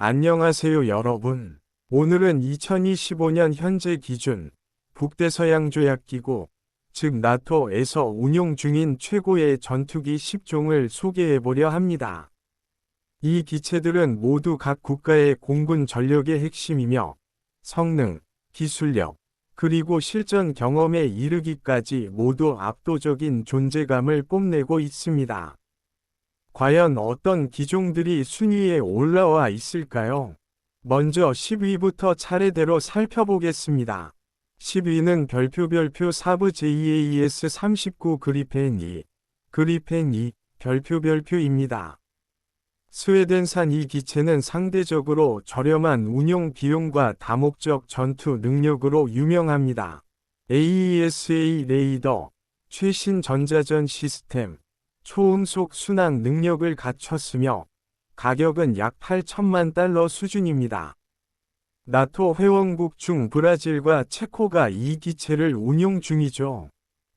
안녕하세요 여러분. 오늘은 2025년 현재 기준 북대서양조약 기구, 즉 나토에서 운용 중인 최고의 전투기 10종을 소개해보려 합니다. 이 기체들은 모두 각 국가의 공군 전력의 핵심이며 성능, 기술력, 그리고 실전 경험에 이르기까지 모두 압도적인 존재감을 뽐내고 있습니다. 과연 어떤 기종들이 순위에 올라와 있을까요? 먼저 10위부터 차례대로 살펴보겠습니다. 10위는 별표별표 사부 JAS 39 그리펜 2, 그리펜 2, 별표별표입니다. 스웨덴산 이 기체는 상대적으로 저렴한 운용 비용과 다목적 전투 능력으로 유명합니다. AESA 레이더, 최신 전자전 시스템, 초음속 순항 능력을 갖췄으며 가격은 약 8천만 달러 수준입니다. 나토 회원국 중 브라질과 체코가 이 기체를 운용 중이죠.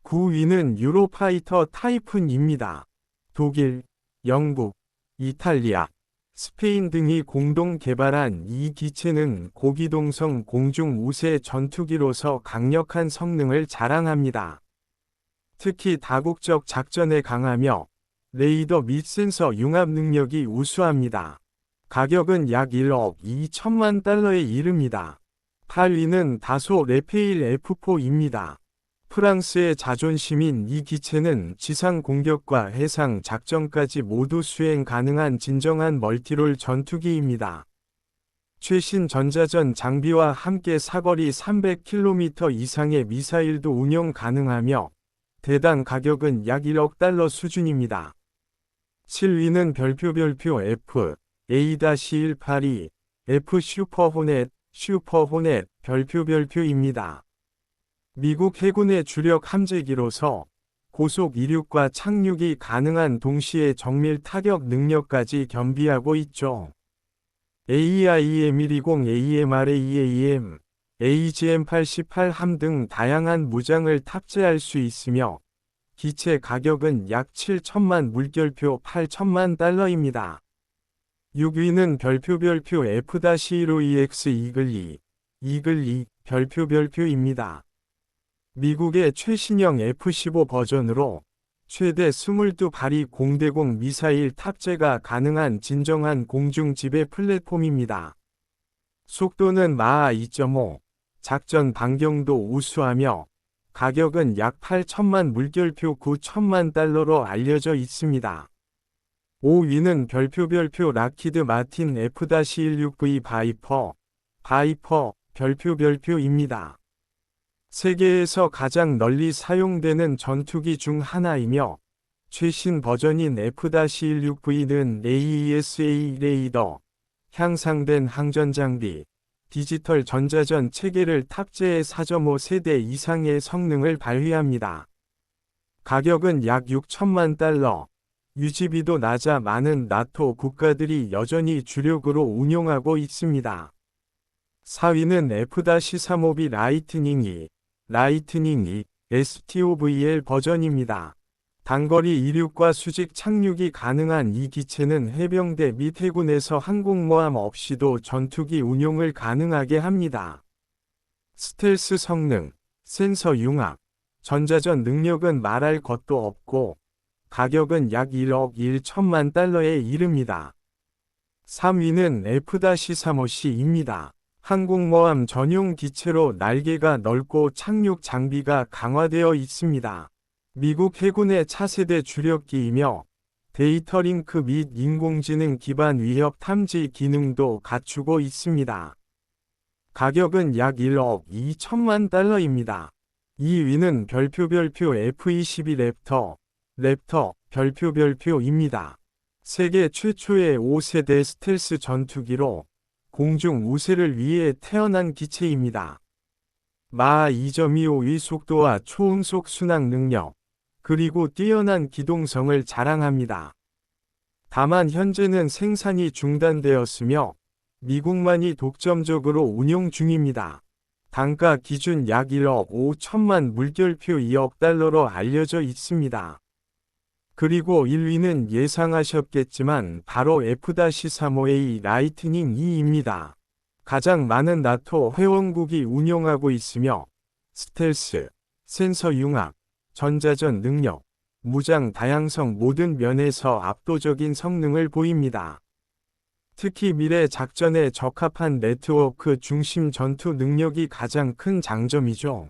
9위는 유로파이터 타이푼입니다. 독일, 영국, 이탈리아, 스페인 등이 공동 개발한 이 기체는 고기동성 공중 우세 전투기로서 강력한 성능을 자랑합니다. 특히 다국적 작전에 강하며 레이더 및 센서 융합 능력이 우수합니다. 가격은 약 1억 2천만 달러에 이릅니다. 8위는 다소 레페일 F4입니다. 프랑스의 자존심인 이 기체는 지상 공격과 해상 작전까지 모두 수행 가능한 진정한 멀티롤 전투기입니다. 최신 전자전 장비와 함께 사거리 300km 이상의 미사일도 운용 가능하며 대당 가격은 약 1억 달러 수준입니다. 7위는 별표 별표 F, A-182, F 슈퍼호넷, 슈퍼호넷, 별표 별표입니다. 미국 해군의 주력 함재기로서 고속 이륙과 착륙이 가능한 동시에 정밀 타격 능력까지 겸비하고 있죠. AIM-120, AMRAEAM, AGM-88함 등 다양한 무장을 탑재할 수 있으며 기체 가격은 약 7천만 물결표 8천만 달러입니다. 6위는 별표별표 F-15EX 이글2, 이글2, 별표별표입니다. 미국의 최신형 F-15 버전으로 최대 22발이 공대공 미사일 탑재가 가능한 진정한 공중 지배 플랫폼입니다. 속도는 마하 2.5, 작전 반경도 우수하며 가격은 약 8천만 물결표 9천만 달러로 알려져 있습니다. 5위는 별표별표 라키드 마틴 F-16V 바이퍼, 바이퍼, 별표별표입니다. 세계에서 가장 널리 사용되는 전투기 중 하나이며 최신 버전인 F-16V는 AESA 레이더, 향상된 항전 장비, 디지털 전자전 체계를 탑재해 4.5 세대 이상의 성능을 발휘합니다. 가격은 약 6천만 달러, 유지비도 낮아 많은 나토 국가들이 여전히 주력으로 운용하고 있습니다. 4위는 F-35B 라이트닝 2, 라이트닝 2, STOVL 버전입니다. 단거리 이륙과 수직 착륙이 가능한 이 기체는 해병대 및 해군에서 항공모함 없이도 전투기 운용을 가능하게 합니다. 스텔스 성능, 센서 융합, 전자전 능력은 말할 것도 없고 가격은 약 1억 1천만 달러에 이릅니다. 3위는 F-35C입니다. 항공모함 전용 기체로 날개가 넓고 착륙 장비가 강화되어 있습니다. 미국 해군의 차세대 주력기이며 데이터 링크 및 인공지능 기반 위협 탐지 기능도 갖추고 있습니다. 가격은 약 1억 2천만 달러입니다. 2위는 별표별표 F-22 랩터, 랩터, 별표별표입니다. 세계 최초의 5세대 스텔스 전투기로 공중 우세를 위해 태어난 기체입니다. 마하 2.25의 속도와 초음속 순항 능력, 그리고 뛰어난 기동성을 자랑합니다. 다만 현재는 생산이 중단되었으며 미국만이 독점적으로 운용 중입니다. 단가 기준 약 1억 5천만 물결표 2억 달러로 알려져 있습니다. 그리고 1위는 예상하셨겠지만 바로 F-35A 라이트닝 2입니다. 가장 많은 나토 회원국이 운용하고 있으며 스텔스, 센서 융합, 전자전 능력, 무장 다양성 모든 면에서 압도적인 성능을 보입니다. 특히 미래 작전에 적합한 네트워크 중심 전투 능력이 가장 큰 장점이죠.